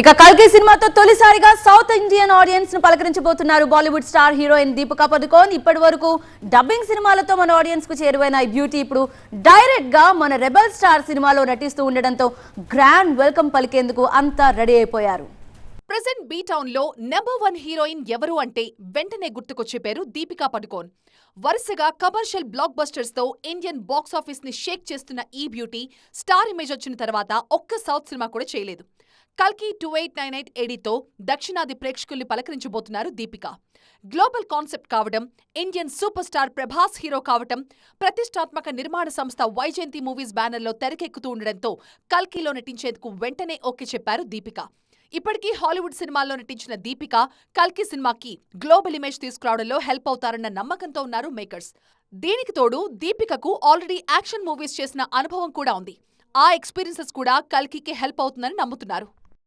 ఇక కల్కి సినిమాతో తొలిసారిగా సౌత్ ఇండియన్ ఆడియన్స్ను పలకరించబోతున్నారు Bollywood star heroine Deepika Padukone. ఇప్పటి వరకు డబ్బింగ్ సినిమాలతో మన ఆడియన్స్కు చేరువైన ఈ బ్యూటీ ఇప్పుడు డైరెక్ట్గా మన రెబల్ స్టార్ సినిమాలో నటిస్తూ ఉండడంతో గ్రాండ్ వెల్కమ్ పలికేందుకు అంతా రెడీ అయిపోయారు. ప్రెసెంట్ బీ టౌన్లో నెంబర్ వన్ హీరోయిన్ ఎవరు అంటే వెంటనే గుర్తుకొచ్చే పేరు దీపికా పడుకోన్ వరుసగా కమర్షియల్ బ్లాక్ బస్టర్స్తో ఇండియన్ బాక్స్ ఆఫీస్ని షేక్ చేస్తున్న ఈ బ్యూటీ స్టార్ ఇమేజ్ వచ్చిన తర్వాత ఒక్క సౌత్ సినిమా కూడా చేయలేదు. కల్కి టూ ఎయిట్ నైన్ ఎయిట్ ఏడీతో దక్షిణాది ప్రేక్షకుల్ని పలకరించబోతున్నారు దీపిక. గ్లోబల్ కాన్సెప్ట్ కావడం Indian super star Prabhas hero కావటం ప్రతిష్టాత్మక నిర్మాణ సంస్థ వైజయంతి మూవీస్ బ్యానర్లో తెరకెక్కుతూ ఉండడంతో కల్కిలో నటించేందుకు వెంటనే ఓకే చెప్పారు దీపిక. ఇప్పటికీ హాలీవుడ్ సినిమాల్లో నటించిన దీపిక కల్కి సినిమాకి గ్లోబల్ ఇమేజ్ తీసుకురావడంలో హెల్ప్ అవుతారన్న నమ్మకంతో ఉన్నారు మేకర్స్. దీనికి తోడు దీపికకు ఆల్రెడీ యాక్షన్ మూవీస్ చేసిన అనుభవం కూడా ఉంది. ఆ ఎక్స్పీరియన్సెస్ కూడా కల్కికి హెల్ప్ అవుతుందని నమ్ముతున్నారు.